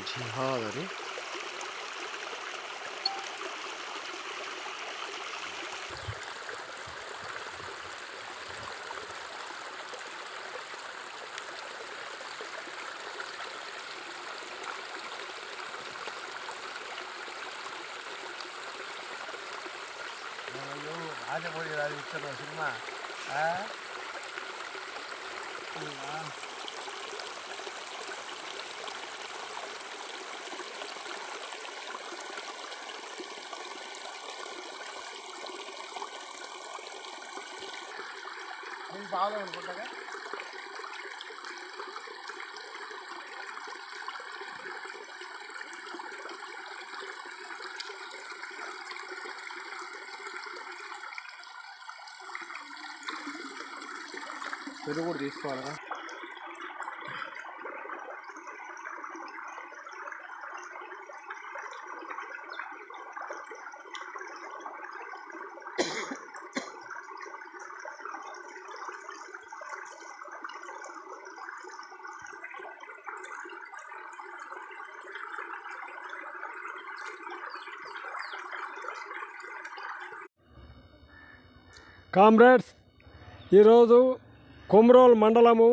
지하다니? 아저머리라 있잖아 정말 아? 응, 아. నేను బాగాలేదు అనుకుంటాగా పెరుగు కూడా తీసుకోవాలిగా. కామ్రేడ్స్ ఈరోజు కొమ్రోల్ మండలము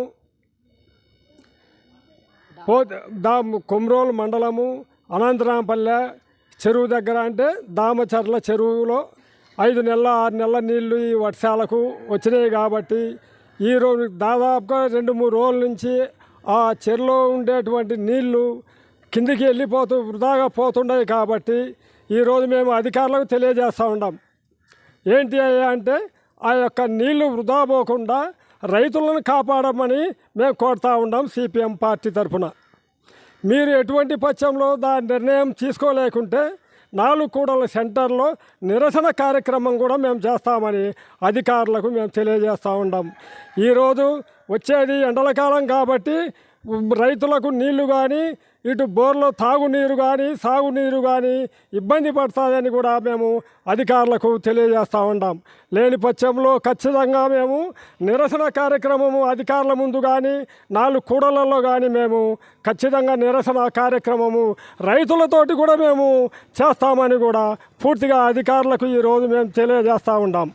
పో దా కొమ్రోల్ మండలము అనంతరాంపల్లె చెరువు దగ్గర అంటే దామచర్ల చెరువులో ఐదు నెలల ఆరు నెలల నీళ్ళు ఈ వర్షాలకు వచ్చినాయి కాబట్టి ఈ రోజు దాదాపుగా రెండు మూడు రోజుల నుంచి ఆ చెరువులో ఉండేటువంటి నీళ్ళు కిందికి వెళ్ళిపోతూ వృధాగా పోతుండయి కాబట్టి ఈరోజు మేము అధికారులకు తెలియజేస్తూ ఉన్నాం. ఏంటి అంటే ఆ యొక్క నీళ్ళు వృధా పోకుండా రైతులను కాపాడమని మేము కోరుతా ఉన్నాం సిపిఎం పార్టీ తరఫున. మీరు ఎటువంటి పక్షంలో దాని నిర్ణయం తీసుకోలేకుంటే నాలుగు కూడల సెంటర్లో నిరసన కార్యక్రమం కూడా మేము చేస్తామని అధికారులకు మేము తెలియజేస్తూ ఉన్నాం ఈరోజు వచ్చేది ఎండల కాలం కాబట్టి రైతులకు నీళ్ళు కానీ ఇటు బోర్లో తాగునీరు కానీ సాగునీరు కానీ ఇబ్బంది పడుతుందని కూడా మేము అధికారులకు తెలియజేస్తూ ఉంటాం లేని పక్షంలో ఖచ్చితంగా మేము నిరసన కార్యక్రమము అధికారుల ముందు కానీ నాలుగు కూడలలో కానీ మేము ఖచ్చితంగా నిరసన కార్యక్రమము రైతులతోటి కూడా మేము చేస్తామని కూడా పూర్తిగా అధికారులకు ఈరోజు మేము తెలియజేస్తూ ఉంటాం